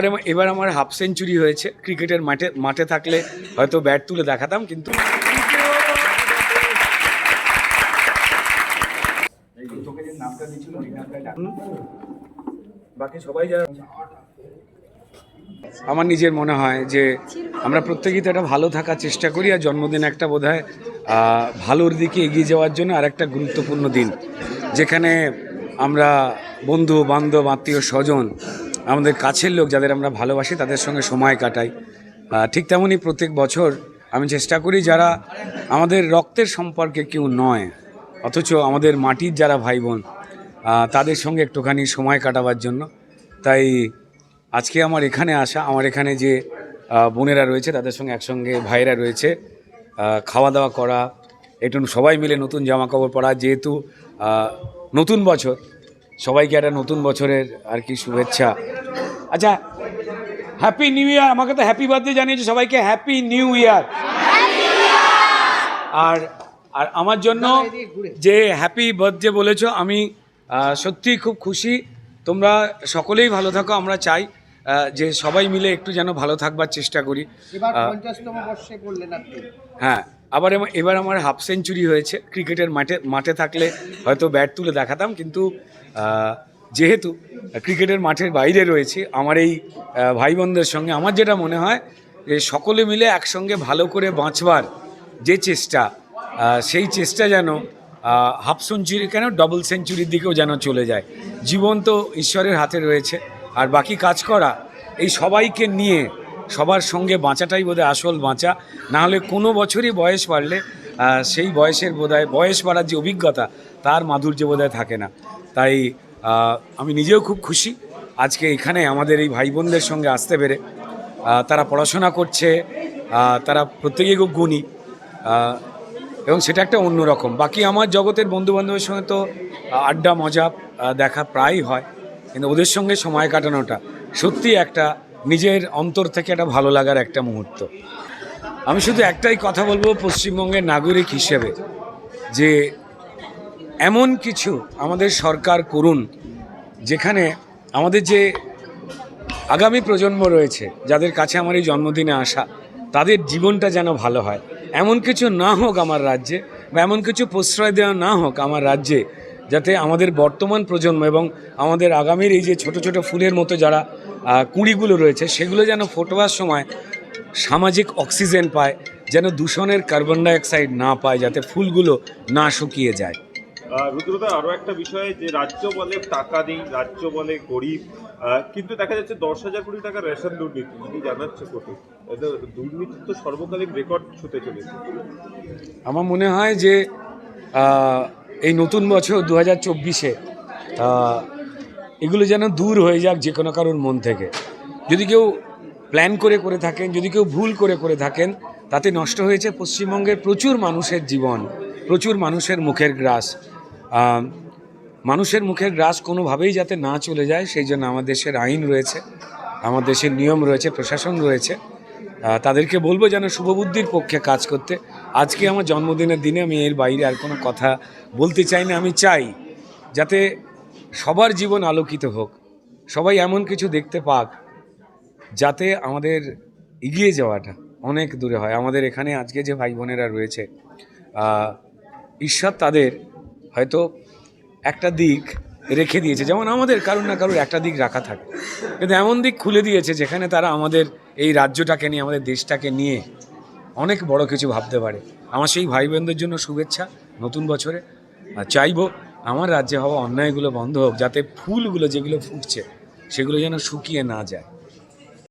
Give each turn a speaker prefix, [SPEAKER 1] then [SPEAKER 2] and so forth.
[SPEAKER 1] এবার- এবার আমার হাফ সেঞ্চুরি হয়েছে ক্রিকেটের মাঠে মাঠে থাকলে হয়তো ব্যাট তুলে দেখাতাম কিন্তু। বাকি সবাই যারা আমার নিজের মনে হয় যে আমরা প্রত্যেকেই তো একটা ভালো থাকার চেষ্টা করি আর জন্মদিন একটা বোধ হয় ভালোর দিকে এগিয়ে যাওয়ার জন্য আর একটা গুরুত্বপূর্ণ দিন যেখানে আমরা বন্ধু বান্ধব আত্মীয় স্বজন আমাদের কাছের লোক যাদের আমরা ভালোবাসি, তাদের সঙ্গে সময় কাটাই। ঠিক তেমনই প্রত্যেক বছর আমি চেষ্টা করি যারা আমাদের রক্তের সম্পর্কে কেউ নয়, অথচ আমাদের মাটির যারা ভাই বোন তাদের সঙ্গে একটুখানি সময় কাটাবার জন্য। তাই আজকে আমার এখানে আসা, আমার এখানে যে বোনেরা রয়েছে, তাদের সঙ্গে একসঙ্গে ভাইরা রয়েছে খাওয়া দাওয়া করা, একটু সবাই মিলে নতুন জামা কাপড় পরা, যেহেতু নতুন বছর সবাইকে একটা নতুন বছরের আর কি শুভেচ্ছা। আচ্ছা হ্যাপি নিউ ইয়ার আমাকে তো হ্যাপি বার্থডে জানিয়েছে সবাইকে হ্যাপি নিউ ইয়ার আর আর আমার জন্য যে হ্যাপি বার্থডে বলেছ, আমি সত্যি খুব খুশি। তোমরা সকলেই ভালো থাকো, আমরা চাই। যে সবাই মিলে একটু যেন ভালো থাকবার চেষ্টা করি। হ্যাঁ আবার এবার- এবার আমার হাফ সেঞ্চুরি হয়েছে। ক্রিকেটের মাঠে মাঠে থাকলে হয়তো ব্যাট তুলে দেখাতাম কিন্তু যেহেতু ক্রিকেটের মাঠের বাইরে রয়েছে আমার এই ভাই বোনদের সঙ্গে আমার যেটা মনে হয় যে সকলে মিলে একসঙ্গে ভালো করে বাঁচবার যে চেষ্টা সেই চেষ্টা যেন হাফ সেঞ্চুরি কেন ডবল সেঞ্চুরির দিকেও যেন চলে যায়। জীবন তো ঈশ্বরের হাতে রয়েছে। আর বাকি কাজ করা, এই সবাইকে নিয়ে সবার সঙ্গে বাঁচাটাই বোধহয় আসল বাঁচা। না হলে কোনো বছরই বয়স বাড়লে সেই বয়সের বোধহয়, বয়স বাড়ার যে অভিজ্ঞতা, তার মাধুর্য বোধহয় থাকে না। তাই আমি নিজেও খুব খুশি। আজকে এখানে আমাদের এই ভাই বোনদের সঙ্গে আসতে পেরে তারা পড়াশোনা করছে তারা প্রত্যেকেই খুব গুণী এবং সেটা একটা অন্যরকম। বাকি আমার জগতের বন্ধু বান্ধবের সঙ্গে তো আড্ডা, মজা দেখা প্রায়ই হয়। কিন্তু ওদের সঙ্গে সময় কাটানোটা সত্যি একটা নিজের অন্তর থেকে একটা ভালো লাগার একটা মুহূর্ত। আমি শুধু একটাই কথা বলব পশ্চিমবঙ্গের নাগরিক হিসেবে যে এমন কিছু আমাদের সরকার করুন যেখানে আমাদের যে আগামী প্রজন্ম রয়েছে, যাদের কাছে আমার এই জন্মদিনে আসা, তাদের জীবনটা যেন ভালো হয়। এমন কিছু না হোক আমার রাজ্যে বা এমন কিছু প্রশ্রয় দেওয়া না হোক আমার রাজ্যে যাতে আমাদের বর্তমান প্রজন্ম এবং আমাদের আগামীর এই যে ছোট ছোট ফুলের মতো যারা কুঁড়িগুলো রয়েছে সেগুলো যেন ফোটোয়ার সময় সামাজিক অক্সিজেন পায় যেন দূষণের কার্বন ডাইঅক্সাইড না পায় যাতে ফুলগুলো না শুকিয়ে যায়।
[SPEAKER 2] রুদ্রদা আরও একটা বিষয় যে রাজ্য বলে টাকা নেই রাজ্য বলে গরিব কিন্তু দেখা যাচ্ছে দশ হাজার কোটি টাকার রেশন দুর্নীতি যিনি জানাচ্ছে কোটি দুর্নীতি তো সর্বকালীন রেকর্ড ছুতে চলেছে।
[SPEAKER 1] আমার মনে হয় যে এই নতুন বছর দু হাজার চব্বিশে এগুলো যেন দূর হয়ে যাক যে কোনো কারোর মন থেকে। যদি কেউ প্ল্যান করে করে থাকেন, যদি কেউ ভুল করে করে থাকেন, তাতে নষ্ট হয়েছে পশ্চিমবঙ্গের প্রচুর মানুষের জীবন, প্রচুর মানুষের মুখের গ্রাস। মানুষের মুখের গ্রাস কোনোভাবেই যাতে না চলে যায়, সেই জন্য আমার দেশের আইন রয়েছে, আমার দেশের নিয়ম রয়েছে, প্রশাসন রয়েছে। তাদেরকে বলব যেন শুভবুদ্ধির পক্ষে কাজ করতে আজকে আমার জন্মদিনের দিনে আমি এর বাইরে আর কোনো কথা বলতে চাই না, আমি চাই যাতে সবার জীবন আলোকিত হোক, সবাই এমন কিছু দেখতে পাক যাতে আমাদের এগিয়ে যাওয়াটা অনেক দূরে হয়। আমাদের এখানে আজকে যে ভাই বোনেরা রয়েছে ঈশ্বর তাদের হয়তো একটা দিক রেখে দিয়েছে, যেমন আমাদের কারুর না কারুর একটা দিক রাখা থাকে। কিন্তু এমন দিক খুলে দিয়েছে যেখানে তারা আমাদের এই রাজ্যটাকে নিয়ে, আমাদের দেশটাকে নিয়ে অনেক বড় কিছু ভাবতে পারে। আমার সেই ভাই বোনদের জন্য শুভেচ্ছা, নতুন বছরে। চাইব আমার রাজ্যে হওয়া অন্যায়গুলো বন্ধ হোক, যাতে ফুলগুলো যেগুলো ফুটছে, সেগুলো যেন শুকিয়ে না যায়।